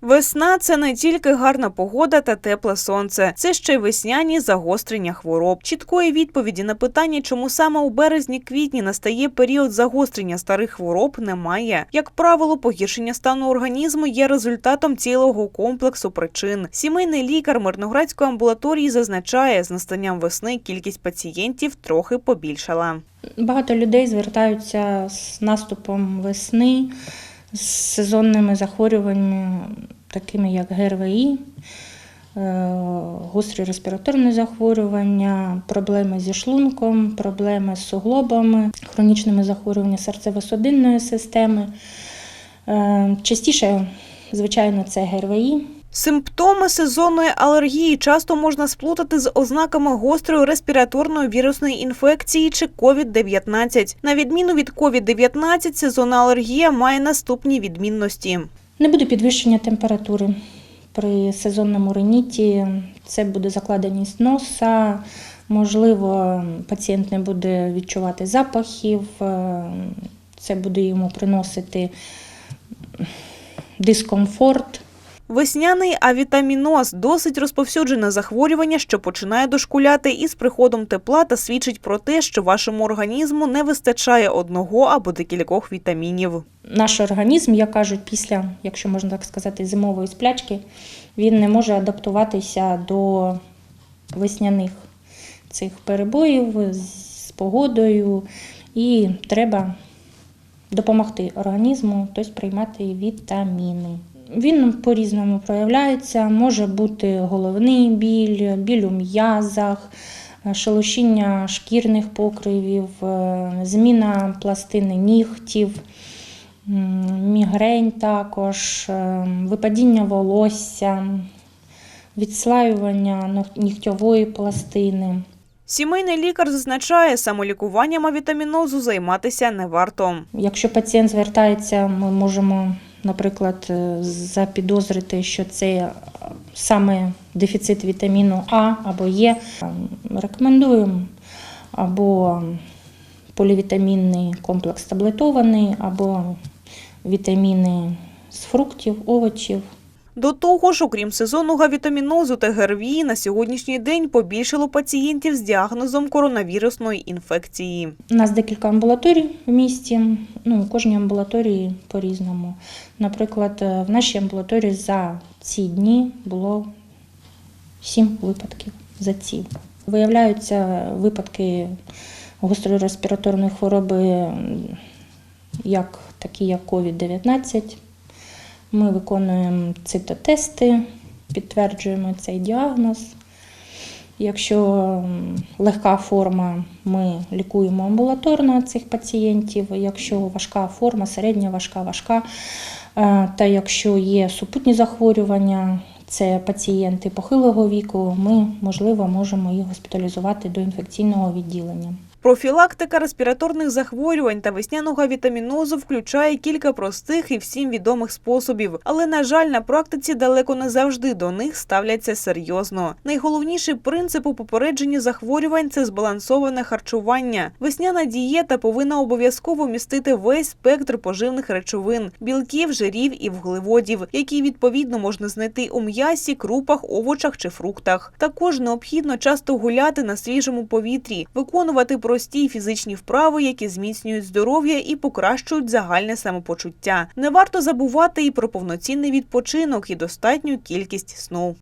Весна це не тільки гарна погода та тепле сонце, це ще й весняні загострення хвороб. Чіткої відповіді на питання, чому саме у березні-квітні настає період загострення старих хвороб, немає. Як правило, погіршення стану організму є результатом цілого комплексу причин. Сімейний лікар Мирноградської амбулаторії зазначає, з настанням весни кількість пацієнтів трохи побільшала. Багато людей звертаються з наступом весни, з сезонними захворюваннями, такими як ГРВІ, е, гострі респіраторні захворювання, проблеми зі шлунком, проблеми з суглобами, хронічними захворюваннями серцево-судинної системи. Е, Частіше, звичайно, це ГРВІ. Симптоми сезонної алергії часто можна сплутати з ознаками гострої респіраторної вірусної інфекції чи COVID-19. На відміну від COVID-19, сезонна алергія має наступні відмінності. Не буде підвищення температури при сезонному риніті. Це буде закладеність носа. Можливо, пацієнт не буде відчувати запахів, е, це буде йому приносити дискомфорт. Весняний авітаміноз – досить розповсюджене захворювання, що починає дошкуляти із приходом тепла та свідчить про те, що вашому організму не вистачає одного або декількох вітамінів. Наш організм, як кажуть, після, якщо можна так сказати, зимової сплячки, він не може адаптуватися до весняних цих перебоїв з погодою, і треба допомогти організму, тобто приймати вітаміни. Він по-різному проявляється, може бути головний біль, біль у м'язах, шелушіння шкірних покривів, е, зміна пластини нігтів, мігрень також, е, випадіння волосся, відслаювання нігтьової пластини. Сімейний лікар зазначає, самолікуванням авітамінозу займатися не варто. Якщо пацієнт звертається, ми можемо, наприклад, е, запідозрити, що це е, саме дефіцит вітаміну А або Е. Рекомендуємо або полівітамінний комплекс таблетований, або вітаміни з фруктів, овочів. До того ж, окрім сезонного вітамінозу та ГРВІ, на сьогоднішній день побільшало пацієнтів з діагнозом коронавірусної інфекції. У нас декілька амбулаторій в місті. Ну, у кожній амбулаторії по-різному. Наприклад, е, в нашій амбулаторії за ці дні було сім випадків за ці. Виявляються випадки гострої респіраторної хвороби, як такі як COVID-19. Ми виконуємо цитотести, підтверджуємо цей діагноз. Якщо легка форма, ми лікуємо амбулаторно цих пацієнтів. Якщо важка форма, середня важка, важка. Е, Та якщо є супутні захворювання, це пацієнти похилого віку, ми, можливо, можемо їх госпіталізувати до інфекційного відділення. Профілактика респіраторних захворювань та весняного вітамінозу включає кілька простих і всім відомих способів, але на жаль, на практиці далеко не завжди до них ставляться серйозно. Найголовніший принцип у попередженні захворювань це збалансоване харчування. Весняна дієта повинна обов'язково містити весь спектр поживних речовин, білків, жирів і вуглеводів, які відповідно можна знайти у м'ясі, крупах, овочах чи фруктах. Також необхідно часто гуляти на свіжому повітрі, виконувати прості фізичні вправи, які зміцнюють здоров'я і покращують загальне самопочуття. Не варто забувати і про повноцінний відпочинок і достатню кількість сну.